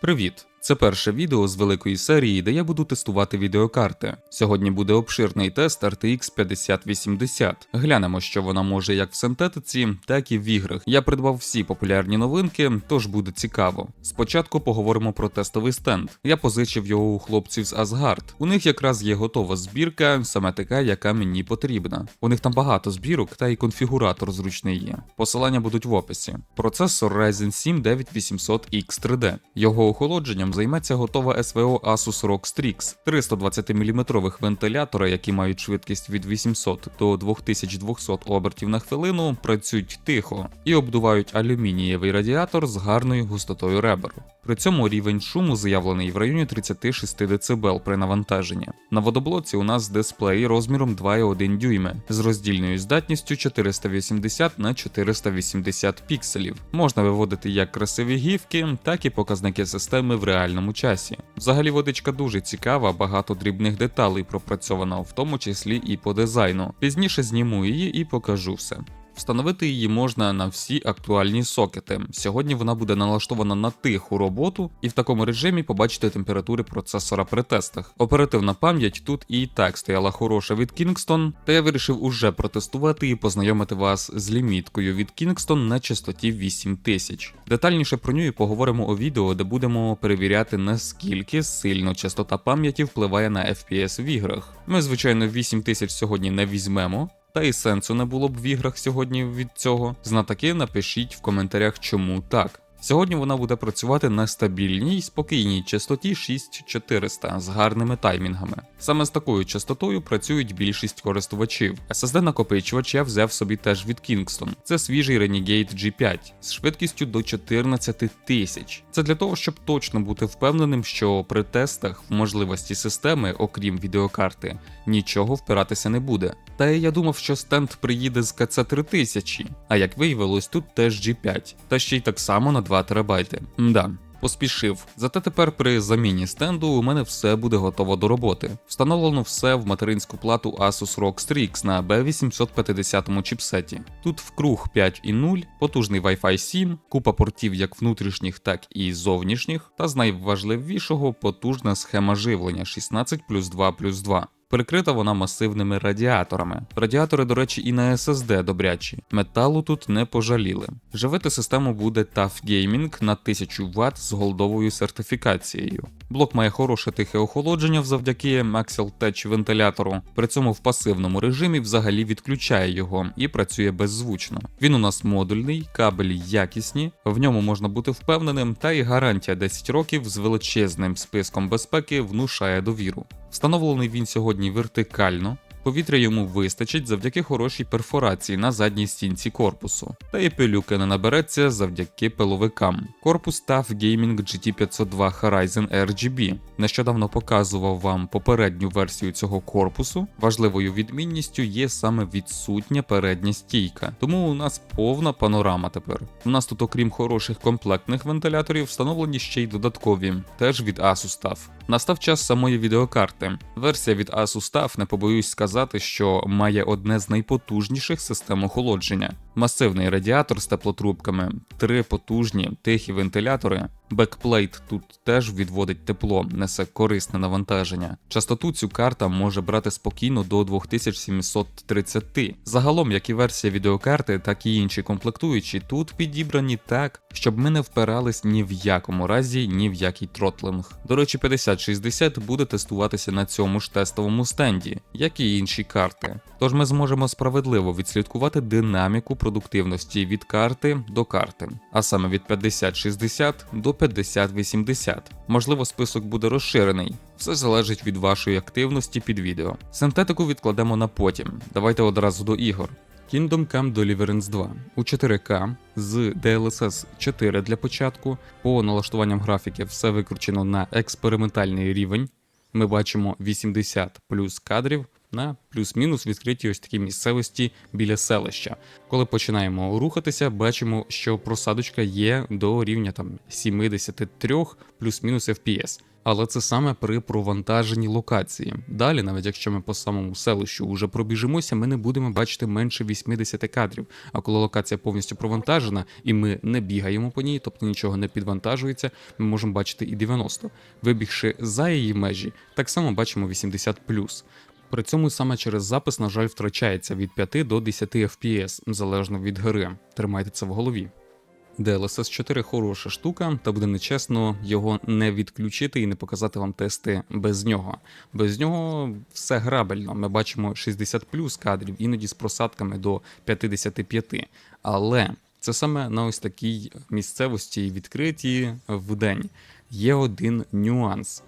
Привіт! Це перше відео з великої серії, де я буду тестувати відеокарти. Сьогодні буде обширний тест RTX 5080. Глянемо, що вона може як в синтетиці, так і в іграх. Я придбав всі популярні новинки, тож буде цікаво. Спочатку поговоримо про тестовий стенд. Я позичив його у хлопців з Asgard. У них якраз є готова збірка, саме така, яка мені потрібна. У них там багато збірок, та і конфігуратор зручний є. Посилання будуть в описі. Процесор Ryzen 7 9800X 3D. Його охолодженням займеться готова СВО Asus ROG Strix. 320 мм вентилятори, які мають швидкість від 800 до 2200 обертів на хвилину, працюють тихо і обдувають алюмінієвий радіатор з гарною густотою ребер. При цьому рівень шуму заявлений в районі 36 дБ при навантаженні. На водоблоці у нас дисплей розміром 2,1 дюйми з роздільною здатністю 480 на 480 пікселів. Можна виводити як красиві гівки, так і показники системи в реальному часі. Взагалі водичка дуже цікава, багато дрібних деталей пропрацьовано, в тому числі і по дизайну. Пізніше зніму її і покажу все. Встановити її можна на всі актуальні сокети. Сьогодні вона буде налаштована на тиху роботу, і в такому режимі побачите температури процесора при тестах. Оперативна пам'ять тут і так стояла хороша від Kingston, та я вирішив уже протестувати і познайомити вас з ліміткою від Kingston на частоті 8000. Детальніше про нього поговоримо у відео, де будемо перевіряти наскільки сильно частота пам'яті впливає на FPS в іграх. Ми, звичайно, 8000 сьогодні не візьмемо. Та і сенсу не було б в іграх сьогодні від цього. Знатаки напишіть в коментарях, чому так. Сьогодні вона буде працювати на стабільній, спокійній частоті 6400 з гарними таймінгами. Саме з такою частотою працюють більшість користувачів. SSD накопичувач я взяв собі теж від Kingston. Це свіжий Renegade G5 з швидкістю до 14 тисяч. Це для того, щоб точно бути впевненим, що при тестах в можливості системи, окрім відеокарти, нічого впиратися не буде. Та я думав, що стенд приїде з КЦ 3000, а як виявилось, тут теж G5, та ще й так само на 2 терабайти. Мда. Поспішив, зате тепер при заміні стенду у мене все буде готово до роботи. Встановлено все в материнську плату Asus ROG Strix на B850 чіпсеті. Тут вкруг 5.0, потужний Wi-Fi 7, купа портів як внутрішніх, так і зовнішніх, та з найважливішого потужна схема живлення 16 плюс 2 плюс 2. Перекрита вона масивними радіаторами. Радіатори, до речі, і на SSD добрячі. Металу тут не пожаліли. Живити систему буде TUF Gaming на 1000 Вт з голдовою сертифікацією. Блок має хороше тихе охолодження завдяки Axial Touch вентилятору. При цьому в пасивному режимі взагалі відключає його і працює беззвучно. Він у нас модульний, кабелі якісні, в ньому можна бути впевненим, та і гарантія 10 років з величезним списком безпеки внушає довіру. Встановлений він сьогодні вертикально. Повітря йому вистачить завдяки хорошій перфорації на задній стінці корпусу, та і пилюки не набереться завдяки пиловикам. Корпус TUF Gaming GT502 Horizon RGB. Нещодавно показував вам попередню версію цього корпусу. Важливою відмінністю є саме відсутня передня стійка, тому у нас повна панорама тепер. У нас тут, окрім хороших комплектних вентиляторів, встановлені ще й додаткові, теж від Asus TUF. Настав час самої відеокарти. Версія від Asus TUF, не побоюсь сказати, що має одне з найпотужніших систем охолодження. Масивний радіатор з теплотрубками, три потужні тихі вентилятори. Бекплейт тут теж відводить тепло, несе корисне навантаження. Частоту цю карта може брати спокійно до 2730. Загалом, як і версія відеокарти, так і інші комплектуючі тут підібрані так, щоб ми не впирались ні в якому разі, ні в який тротлинг. До речі, 5060 буде тестуватися на цьому ж тестовому стенді, як і інші карти. Тож ми зможемо справедливо відслідкувати динаміку продуктивності від карти до карти, а саме від 5060 до 5080. Можливо, список буде розширений. Все залежить від вашої активності під відео. Синтетику відкладемо на потім. Давайте одразу до ігор. Kingdom Come Deliverance 2 у 4К з DLSS 4 для початку. По налаштуванням графіки все викручено на експериментальний рівень. Ми бачимо 80 плюс кадрів на плюс-мінус відкритій ось такій місцевості біля селища. Коли починаємо рухатися, бачимо, що просадочка є до рівня там 73 плюс-мінус FPS. Але це саме при провантаженні локації. Далі, навіть якщо ми по самому селищу вже пробіжимося, ми не будемо бачити менше 80 кадрів. А коли локація повністю провантажена і ми не бігаємо по ній, тобто нічого не підвантажується, ми можемо бачити і 90. Вибігши за її межі, так само бачимо 80 При цьому саме через запис, на жаль, втрачається від 5 до 10 FPS, залежно від гри. Тримайте це в голові. DLSS 4 хороша штука, та буде нечесно його не відключити і не показати вам тести без нього. Без нього все грабельно. Ми бачимо 60 плюс кадрів, іноді з просадками до 55. Але це саме на ось такій місцевості відкритій в день. Є один нюанс.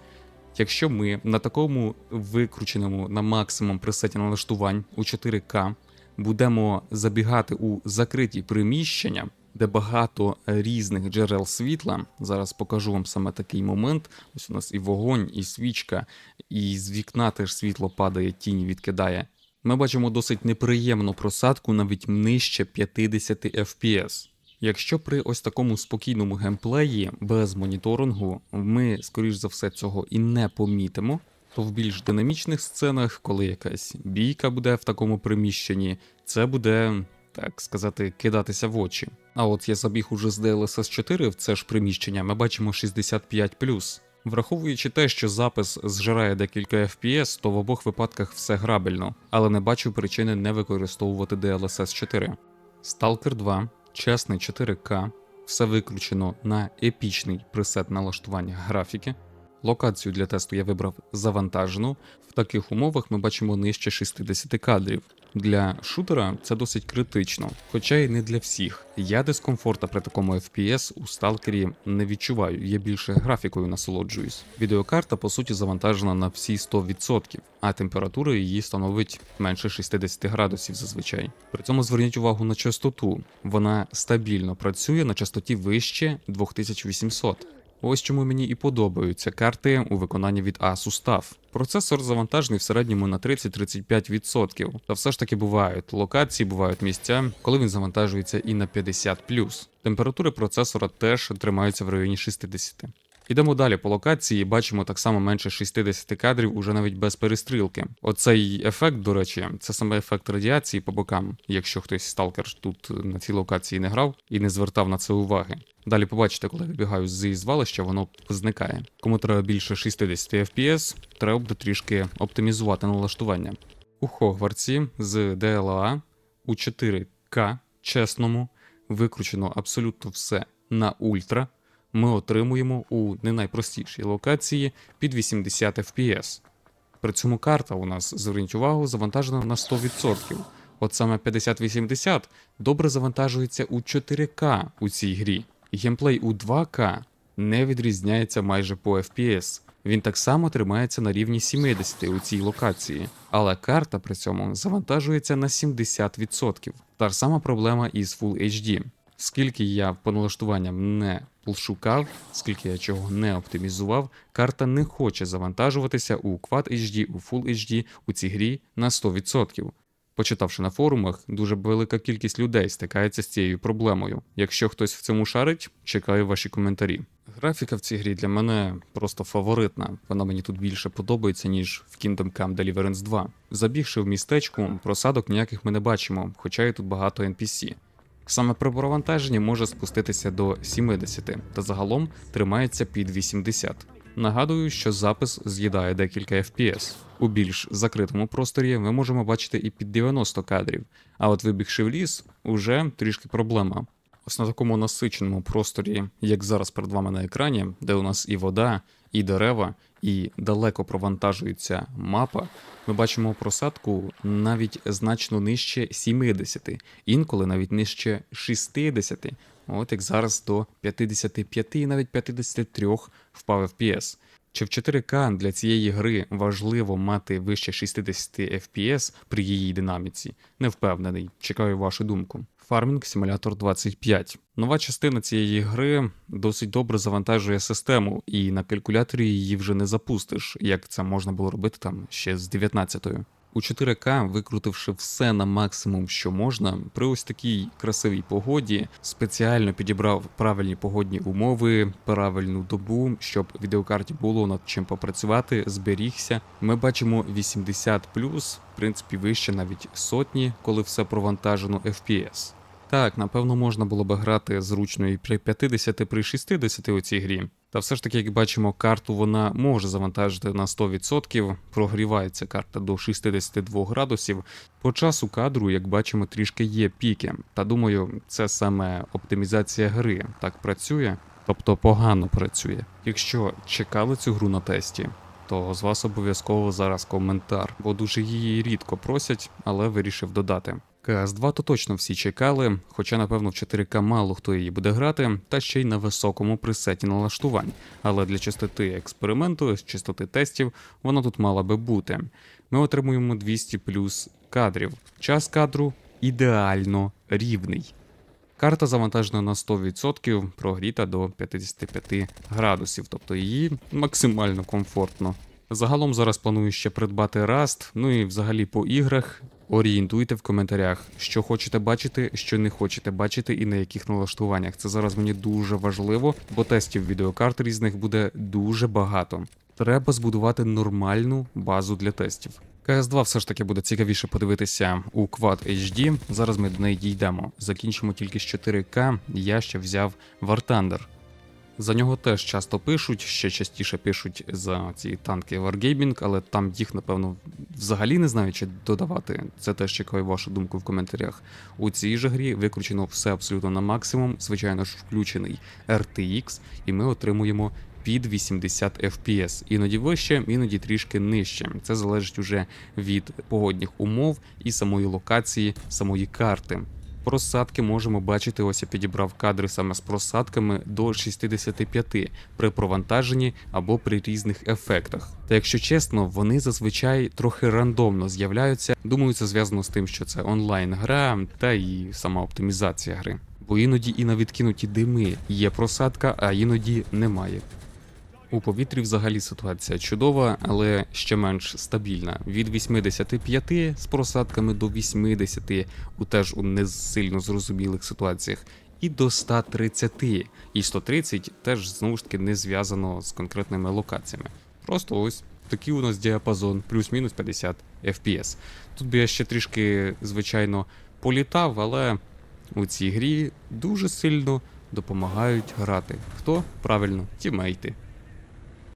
Якщо ми на такому викрученому на максимум пресеті налаштувань у 4К будемо забігати у закриті приміщення, де багато різних джерел світла. Зараз покажу вам саме такий момент. Ось у нас і вогонь, і свічка, і з вікна теж світло падає, тіні відкидає. Ми бачимо досить неприємну просадку навіть нижче 50 FPS. Якщо при ось такому спокійному геймплеї без моніторингу ми, скоріш за все, цього і не помітимо, то в більш динамічних сценах, коли якась бійка буде в такому приміщенні, це буде, так сказати, кидатися в очі. А от я забіг уже з DLSS 4 в це ж приміщення, ми бачимо 65 Враховуючи те, що запис зжирає декілька FPS, то в обох випадках все грабельно, але не бачу причини не використовувати DLSS 4. Stalker 2, чесний 4К, все виключено на епічний пресет налаштування графіки. Локацію для тесту я вибрав завантажену. В таких умовах ми бачимо нижче 60 кадрів. Для шутера це досить критично, хоча й не для всіх. Я дискомфорта при такому FPS у сталкері не відчуваю, я більше графікою насолоджуюсь. Відеокарта по суті завантажена на всі 100%, а температура її становить менше 60 градусів зазвичай. При цьому зверніть увагу на частоту. Вона стабільно працює на частоті вище 2800. Ось чому мені і подобаються карти у виконанні від Asus TUF. Процесор завантажений в середньому на 30-35%. Та все ж таки бувають локації, бувають місця, коли він завантажується і на 50+. Температури процесора теж тримаються в районі 60. Ідемо далі по локації, бачимо так само менше 60 кадрів, уже навіть без перестрілки. Оцей ефект, до речі, це саме ефект радіації по бокам, якщо хтось сталкер тут на цій локації не грав і не звертав на це уваги. Далі побачите, коли вибігаю з звалища, воно зникає. Кому треба більше 60 FPS, треба буде трішки оптимізувати налаштування. У Хогвартсі з DLA у 4К чесному викручено абсолютно все на ультра ми отримуємо у не найпростішій локації під 80 FPS. При цьому карта у нас, зверніть увагу, завантажена на 100%. От саме 5080 добре завантажується у 4К у цій грі. Геймплей у 2К не відрізняється майже по FPS. Він так само тримається на рівні 70 у цій локації, але карта при цьому завантажується на 70%. Та ж сама проблема із Full HD. Скільки я по налаштуванням не шукав, скільки я чого не оптимізував, карта не хоче завантажуватися у Quad HD, у Full HD у цій грі на 100%. Почитавши на форумах, дуже велика кількість людей стикається з цією проблемою. Якщо хтось в цьому шарить, чекаю ваші коментарі. Графіка в цій грі для мене просто фаворитна. Вона мені тут більше подобається, ніж в Kingdom Come Deliverance 2. Забігши в містечку, просадок ніяких ми не бачимо, хоча і тут багато NPC. Саме при провантаженні може спуститися до 70 та загалом тримається під 80. Нагадую, що запис з'їдає декілька FPS. У більш закритому просторі ми можемо бачити і під 90 кадрів, а от вибігши в ліс, уже трішки проблема. Ось на такому насиченому просторі, як зараз перед вами на екрані, де у нас і вода, і дерева, і далеко провантажується мапа, ми бачимо просадку навіть значно нижче 70, інколи навіть нижче 60, от як зараз до 55 і навіть 53 впав FPS. Чи в 4К для цієї гри важливо мати вище 60 FPS при її динаміці? Не впевнений. Чекаю вашу думку. Farming Simulator 25. Нова частина цієї гри досить добре завантажує систему, і на калькуляторі її вже не запустиш, як це можна було робити там ще з 19-ю. У 4К, викрутивши все на максимум, що можна, при ось такій красивій погоді, спеціально підібрав правильні погодні умови, правильну добу, щоб відеокарті було над чим попрацювати, зберігся. Ми бачимо 80 в принципі, вище навіть сотні, коли все провантажено FPS. Так, напевно, можна було би грати зручно і при 50, при 60 у цій грі. Та все ж таки, як бачимо, карту вона може завантажити на 100%, прогрівається карта до 62 градусів. По часу кадру, як бачимо, трішки є піки. Та думаю, це саме оптимізація гри так працює, тобто погано працює. Якщо чекали цю гру на тесті, то з вас обов'язково зараз коментар, бо дуже її рідко просять, але вирішив додати. КС2 то точно всі чекали, хоча, напевно, в 4К мало хто її буде грати, та ще й на високому пресеті налаштувань. Але для чистоти експерименту, з чистоти тестів, вона тут мала би бути. Ми отримуємо 200 плюс кадрів. Час кадру ідеально рівний. Карта завантажена на 100%, прогріта до 55 градусів, тобто її максимально комфортно. Загалом зараз планую ще придбати Rust, ну і взагалі по іграх. Орієнтуйте в коментарях, що хочете бачити, що не хочете бачити і на яких налаштуваннях. Це зараз мені дуже важливо, бо тестів відеокарт різних буде дуже багато. Треба збудувати нормальну базу для тестів. КС2 все ж таки буде цікавіше подивитися у Quad HD. Зараз ми до неї дійдемо. Закінчимо тільки з 4К. Я ще взяв War Thunder. За нього теж часто пишуть, ще частіше пишуть за ці танки Wargaming, але там їх, напевно, взагалі не знаю, чи додавати. Це теж чекаю вашу думку в коментарях. У цій же грі виключено все абсолютно на максимум. Звичайно ж, включений RTX, і ми отримуємо під 80 FPS. Іноді вище, іноді трішки нижче. Це залежить уже від погодних умов і самої локації, самої карти. Просадки можемо бачити, ось я підібрав кадри саме з просадками до 65 при провантаженні або при різних ефектах. Та якщо чесно, вони зазвичай трохи рандомно з'являються. Думаю, це зв'язано з тим, що це онлайн гра та і сама оптимізація гри. Бо іноді і на відкинуті дими є просадка, а іноді немає. У повітрі взагалі ситуація чудова, але ще менш стабільна. Від 85 з просадками до 80 у теж у не сильно зрозумілих ситуаціях, і до 130. І 130 теж знову ж таки не зв'язано з конкретними локаціями. Просто ось такий у нас діапазон, плюс-мінус 50 FPS. Тут би я ще трішки, звичайно, політав, але у цій грі дуже сильно допомагають грати. Хто? Правильно, тімейти.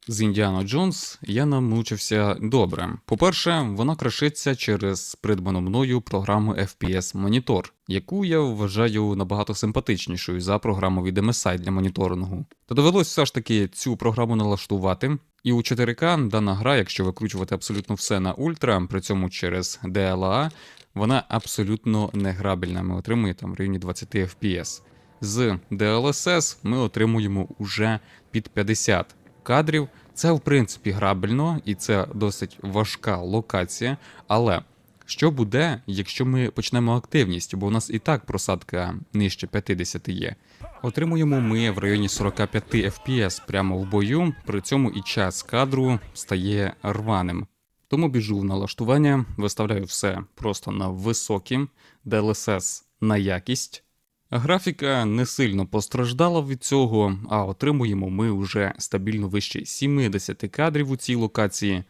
З Індіано Джонс я намучився добре. По-перше, вона крашиться через придбану мною програму FPS Monitor, яку я вважаю набагато симпатичнішою за програму від MSI для моніторингу. Та довелось все ж таки цю програму налаштувати. І у 4К дана гра, якщо викручувати абсолютно все на ультра, при цьому через DLA, вона абсолютно неграбельна. Ми отримуємо там в районі 20 FPS. З DLSS ми отримуємо уже під 50 кадрів. Це, в принципі, грабельно і це досить важка локація. Але що буде, якщо ми почнемо активність, бо у нас і так просадка нижче 50 є. Отримуємо ми в районі 45 FPS прямо в бою, при цьому і час кадру стає рваним. Тому біжу в налаштування, виставляю все просто на високі, DLSS на якість. Графіка не сильно постраждала від цього, а отримуємо ми вже стабільно вище 70 кадрів у цій локації.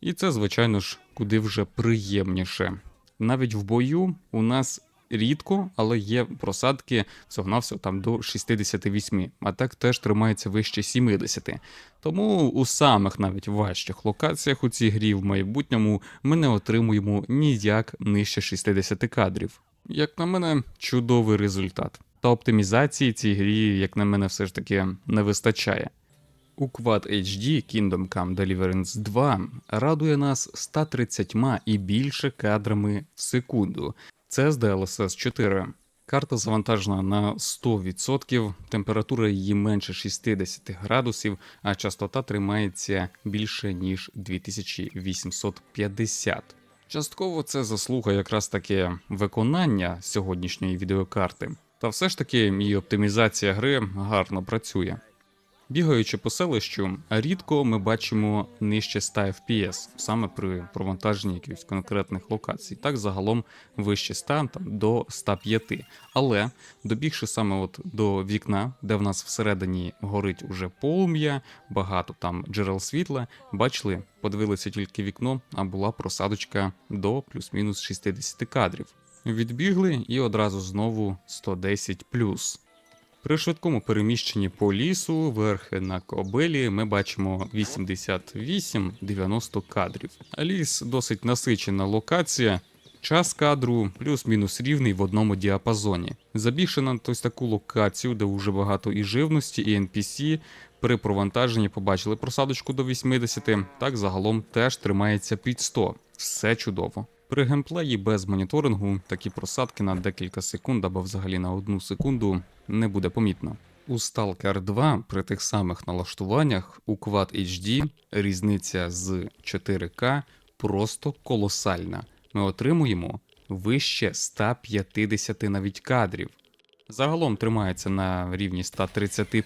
І це, звичайно ж, куди вже приємніше. Навіть в бою у нас рідко, але є просадки всього-навсього там до 68, а так теж тримається вище 70. Тому у самих навіть важчих локаціях у цій грі в майбутньому ми не отримуємо ніяк нижче 60 кадрів. Як на мене, чудовий результат. Та оптимізації цій грі, як на мене, все ж таки не вистачає. У Quad HD Kingdom Come Deliverance 2 радує нас 130 і більше кадрами в секунду. Це з DLSS 4. Карта завантажена на 100%, температура її менше 60 градусів, а частота тримається більше ніж 2850. Частково це заслуга якраз таки виконання сьогоднішньої відеокарти, та все ж таки її оптимізація гри гарно працює. Бігаючи по селищу, рідко ми бачимо нижче 100 FPS саме при провантаженні якихось конкретних локацій. Так загалом вище 100 там, до 105. Але добігши саме от до вікна, де в нас всередині горить уже полум'я, багато там джерел світла, бачили, подивилися тільки вікно, а була просадочка до плюс-мінус 60 кадрів. Відбігли і одразу знову 110 при швидкому переміщенні по лісу, верхи на кобилі, ми бачимо 88-90 кадрів. Ліс досить насичена локація. Час кадру плюс-мінус рівний в одному діапазоні. Забігши на ось таку локацію, де вже багато і живності, і NPC, при провантаженні побачили просадочку до 80, так загалом теж тримається під 100. Все чудово. При геймплеї без моніторингу такі просадки на декілька секунд або взагалі на одну секунду не буде помітно. У Stalker 2 при тих самих налаштуваннях у Quad HD різниця з 4К просто колосальна. Ми отримуємо вище 150 навіть кадрів. Загалом тримається на рівні 130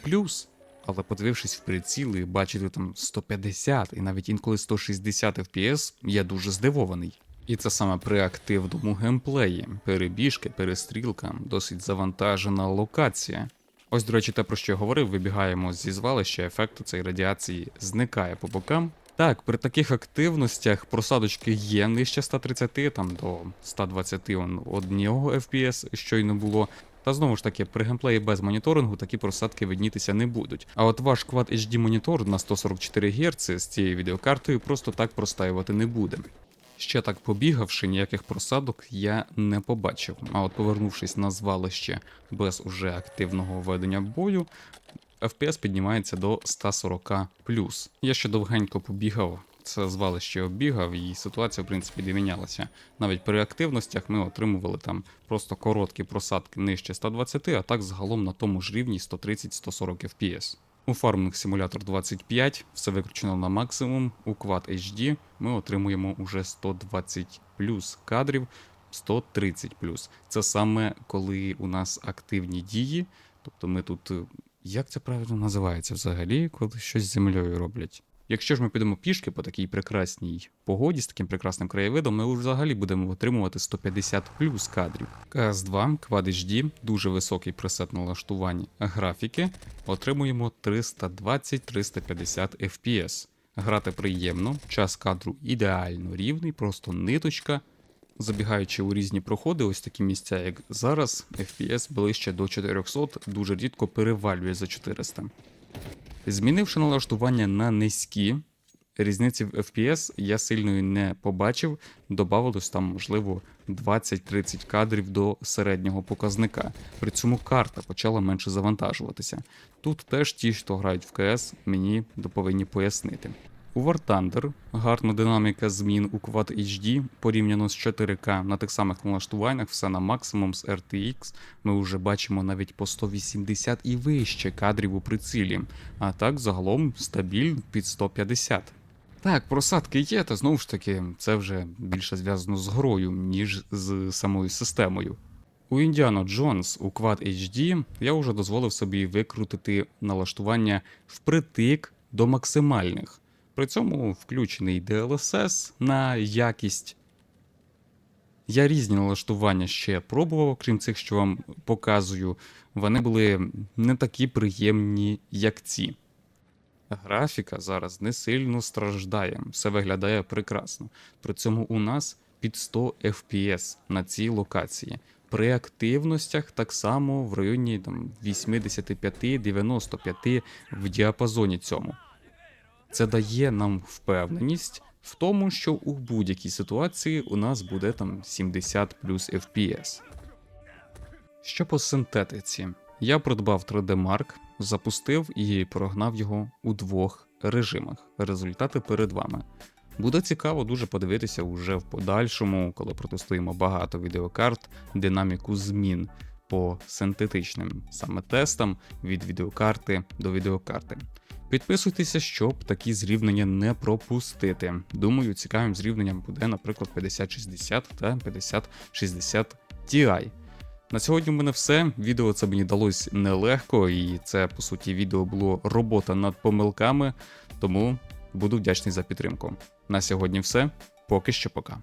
але подивившись в приціли, бачити там 150 і навіть інколи 160 FPS, я дуже здивований. І це саме при активному геймплеї, перебіжки, перестрілка, досить завантажена локація. Ось, до речі, те, про що я говорив, вибігаємо зі звалища, ефект цієї радіації зникає по бокам. Так, при таких активностях просадочки є нижче 130, там до 120 одного FPS щойно було. Та знову ж таки, при геймплеї без моніторингу такі просадки виднітися не будуть. А от ваш Quad HD монітор на 144 Гц з цією відеокартою просто так простаювати не буде. Ще так побігавши, ніяких просадок я не побачив. А от повернувшись на звалище без уже активного ведення бою, FPS піднімається до 140 Я ще довгенько побігав. Це звалище оббігав, і ситуація, в принципі, не мінялася. Навіть при активностях ми отримували там просто короткі просадки нижче 120, а так загалом на тому ж рівні 130-140 FPS. У Farming Simulator 25 все виключено на максимум. У Quad HD ми отримуємо уже 120 плюс кадрів, 130 плюс. Це саме коли у нас активні дії. Тобто ми тут. Як це правильно називається взагалі, коли щось з землею роблять? Якщо ж ми підемо пішки по такій прекрасній погоді, з таким прекрасним краєвидом, ми взагалі будемо отримувати 150 плюс кадрів. КС2 Quad HD, дуже високий пресет налаштування графіки, отримуємо 320-350 FPS. Грати приємно, час кадру ідеально рівний, просто ниточка. Забігаючи у різні проходи, ось такі місця, як зараз, FPS ближче до 400, дуже рідко перевалює за 400. Змінивши налаштування на низькі, різниці в FPS я сильної не побачив, добавилось там, можливо, 20-30 кадрів до середнього показника. При цьому карта почала менше завантажуватися. Тут теж ті, хто грають в КС, мені повинні пояснити. У War Thunder гарна динаміка змін у Quad HD порівняно з 4К на тих самих налаштуваннях, все на максимум з RTX. Ми вже бачимо навіть по 180 і вище кадрів у прицілі, а так загалом стабіль під 150. Так, просадки є, та знову ж таки, це вже більше зв'язано з грою, ніж з самою системою. У Indiana Jones у Quad HD я вже дозволив собі викрутити налаштування впритик до максимальних. При цьому включений DLSS на якість. Я різні налаштування ще пробував, крім цих, що вам показую. Вони були не такі приємні, як ці. Графіка зараз не сильно страждає, все виглядає прекрасно. При цьому у нас під 100 FPS на цій локації. При активностях так само в районі там, 85-95 в діапазоні цьому. Це дає нам впевненість в тому, що у будь-якій ситуації у нас буде там 70 плюс FPS. Що по синтетиці? Я придбав 3D Mark, запустив і прогнав його у двох режимах. Результати перед вами. Буде цікаво дуже подивитися уже в подальшому, коли протестуємо багато відеокарт, динаміку змін по синтетичним саме тестам від відеокарти до відеокарти. Підписуйтеся, щоб такі зрівнення не пропустити. Думаю, цікавим зрівненням буде, наприклад, 5060 та 5060 Ti. На сьогодні в мене все. Відео це мені далось нелегко, і це по суті відео було робота над помилками, тому буду вдячний за підтримку. На сьогодні все. Поки що пока.